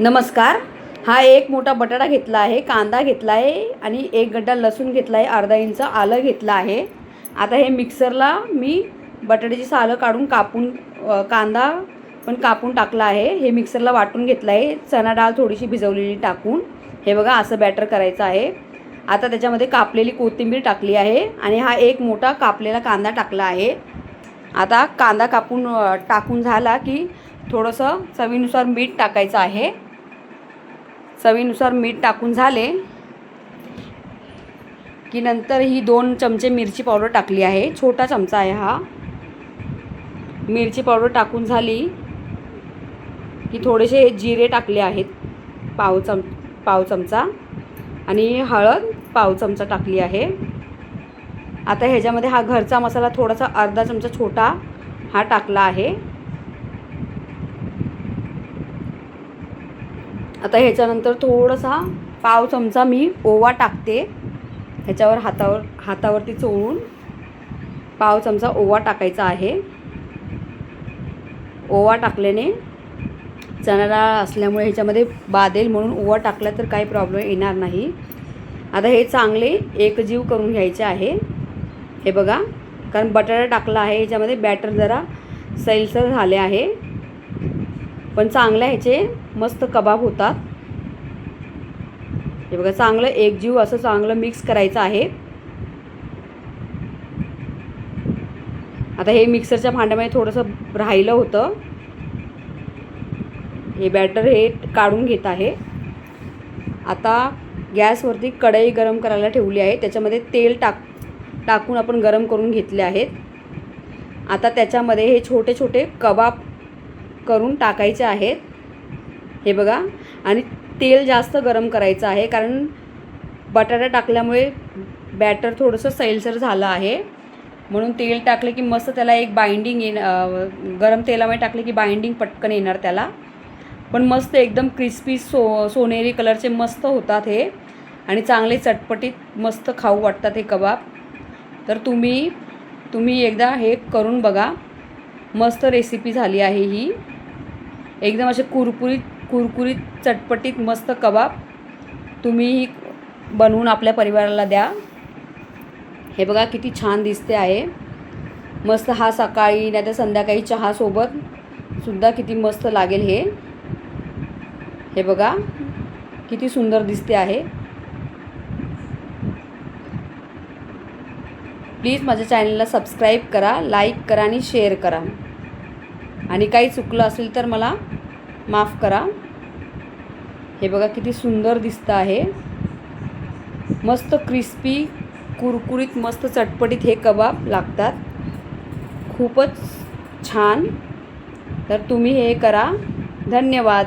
नमस्कार. हा एक मोठा बटाटा घेतला आहे कांदा घेतला आहे आणि एक गड्डा लसूण घेतला आहे अर्धा इंच आलं घेतलं आहे. आता हे मिक्सरला मी बटाट्याची सालं काढून कापून कांदा पण कापून टाकला आहे. हे मिक्सरला वाटून घेतलं आहे. चणा डाळ थोडीशी भिजवलेली टाकून. हे बघा असं बॅटर करायचं आहे. आता त्याच्यामध्ये कापलेली कोथिंबीर टाकली आहे आणि हा एक मोठा कापलेला कांदा टाकला आहे. आता कांदा कापून टाकून झाला की थोडंसं चवीनुसार मीठ टाकायचं आहे. चवीनुसार मीठ टाकून झाले की नंतर ही दोन चमचे मिरची पावडर टाकली आहे. छोटा चमचा आहे हा. मिरची पावडर टाकून झाली की थोडेसे जिरे टाकले आहेत पाव चम पाव चमचा. आणि हळद पाव चमचा टाकली आहे. आता ह्याच्यामध्ये हा घरचा मसाला थोडासा अर्धा चमचा छोटा हा टाकला आहे. आता ह्याच्यानंतर थोडासा पाव चमचा मी ओवा टाकते. ह्याच्यावर हातावर हातावरती चोळून पाव चमचा ओवा टाकायचा आहे. ओवा टाकल्याने चणाला असल्यामुळे ह्याच्यामध्ये बादेल म्हणून ओवा टाकला तर काही प्रॉब्लेम येणार नाही. आता हे चांगले एकजीव करून घ्यायचे आहे. हे बघा कारण बटाटा टाकला आहे ह्याच्यामध्ये बॅटर जरा सैलसर झाले आहे. पण चांगल्या ह्याचे मस्त कबाब होतात. हे बघा चांगलं एकजीव असं चांगलं मिक्स करायचं आहे. आता हे मिक्सरच्या भांड्यामध्ये थोडंसं राहिलं होतं. हे बॅटर हे काढून घेत आहे. आता गॅसवरती कढई गरम करायला ठेवली आहे. त्याच्यामध्ये तेल टाक टाकून आपण गरम करून घेतले आहेत. आता त्याच्यामध्ये हे छोटे छोटे कबाब करून टाकायचे आहेत. हे बघा. आणि तेल जास्त गरम करायचं आहे कारण बटाटा टाकल्यामुळे बॅटर थोडंसं सैलसर झालं आहे. म्हणून तेल टाकलं की मस्त त्याला एक बाइंडिंग येण गरम तेलामध्ये टाकले की बाइंडिंग पटकन येणार त्याला. पण मस्त एकदम क्रिस्पी सो सोनेरी कलरचे मस्त होतात हे. आणि चांगले चटपटीत मस्त खाऊ वाटतात हे कबाब. तर तुम्ही तुम्ही एकदा हे करून बघा. मस्त रेसिपी झाली आहे ही. एकदम असे कुरकुरीत कुरकुरीत चटपटीत मस्त कबाब तुम्ही बनवून आपल्या परिवाराला द्या. हे बघा किती छान दिसते आहे. मस्त हा सकाळी नाही तर संध्याकाळी चहासोबत सुद्धा किती मस्त लागेल हे. हे बघा किती सुंदर दिसते आहे. प्लीज माझ्या चॅनलला सबस्क्राईब करा लाईक करा आणि शेअर करा. आणि काही चुकलं असेल तर मला माफ करा. हे बघा किती सुंदर दिसतं आहे. मस्त क्रिस्पी कुरकुरीत मस्त चटपटीत हे कबाब लागतात. खूपच छान. तर तुम्ही हे करा. धन्यवाद.